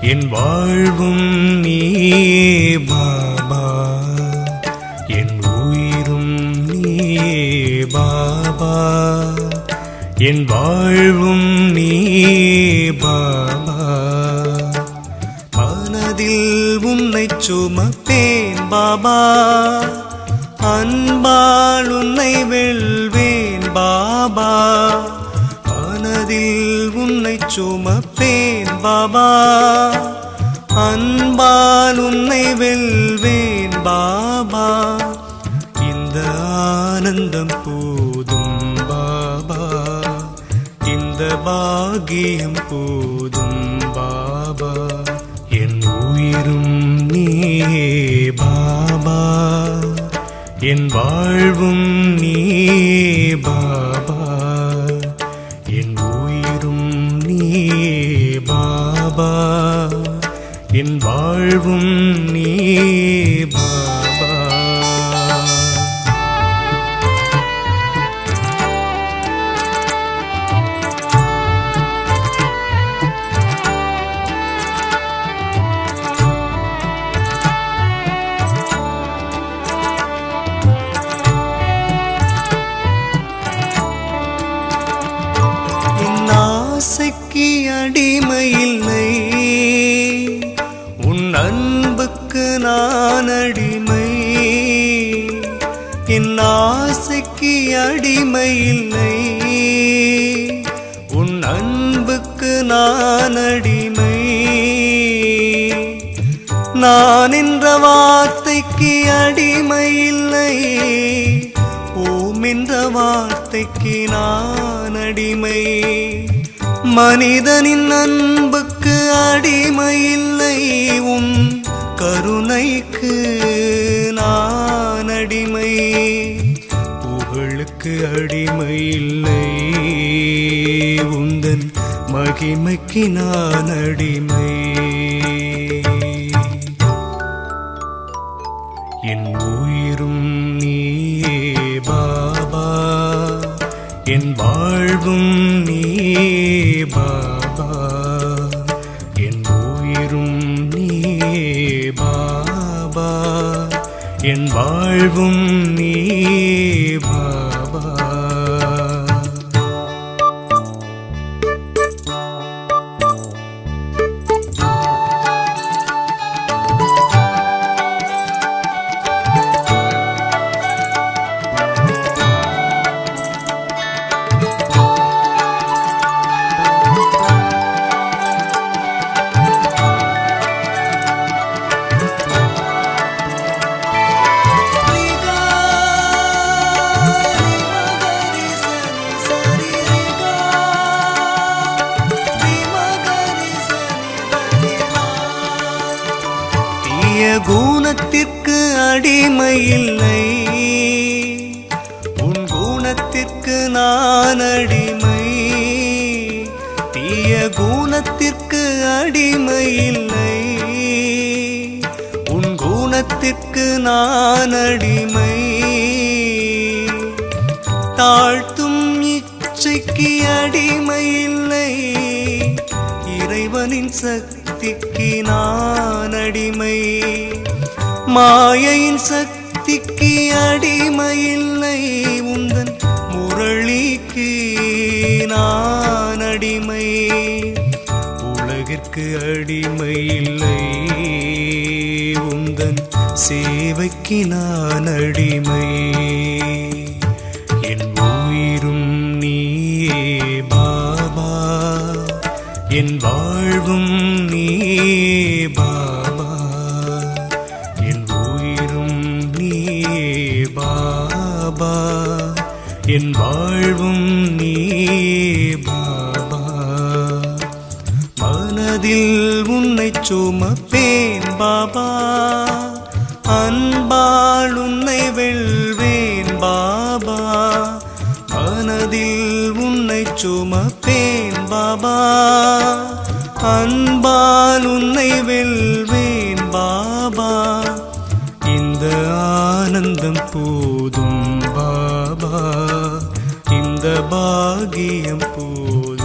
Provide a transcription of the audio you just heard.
என் வாழ்வும் நீ பாபா. என் உயிரும் நீ பாபா. என் வாழ்வும் நீ பாபா. மனதில் உன்னை சுமப்பேன் பாபா. அன்பால் உன்னை வெல்வேன் பாபா. மனதில் உன்னை சுமப்பேன் பாபா. அன்பால் உன்னை வெல்வேன் பாபா. இந்த ஆனந்தம் போதும் பாபா. இந்த பாகியம் போதும் பாபா. என் உயிரும் நீ பாபா. என் வாழ்வும் நீ பாபா. நான் அடிமை என் ஆசைக்கு அடிமை இல்லை உன் அன்புக்கு நான் அடிமை நான் என்ற வார்த்தைக்கு அடிமை இல்லை ஓம் என்ற வார்த்தைக்கு நான் அடிமை மனிதனின் அன்புக்கு அடிமை இல்லை உன் கருணைக்கு நான் அடிமை புகழுக்கு அடிமை இல்லை. உந்தன் மகிமைக்கு நான் அடிமை என் உயிரும் நீயே பாபா. என் வாழ்வும் நீ பாபா. என் வாழ்வும் நீ அடிமையில்லை. உன் குணத்திற்கு நான் அடிமை. தீய குணத்திற்கு அடிமையில்லை. உன் குணத்திற்கு நான் அடிமை. தாழ்த்தும் இச்சைக்கு அடிமையில்லை. இறைவனின் சக்திக்கு நான் அடிமை. மாயையின் சக்திக்கு அடிமையில்லை உந்தன் முரளிக்கு நான் அடிமை உலகிற்கு அடிமையில்லை உந்தன் சேவைக்கு நான் அடிமை என் உயிரும் நீயே பாபா என் வாழ்வும் நீயே என் வாழ்வும் நீ பாபா. மனதில் உன்னை சுமப்பேன் பாபா. அன்பால் உன்னை வெல்வேன் பாபா. மனதில் உன்னை சுமப்பேன் பாபா. அன்பால் உன்னை வெல்வேன் ஆனந்தம் போதும் பாபா. இந்த பாகியம் போதும்.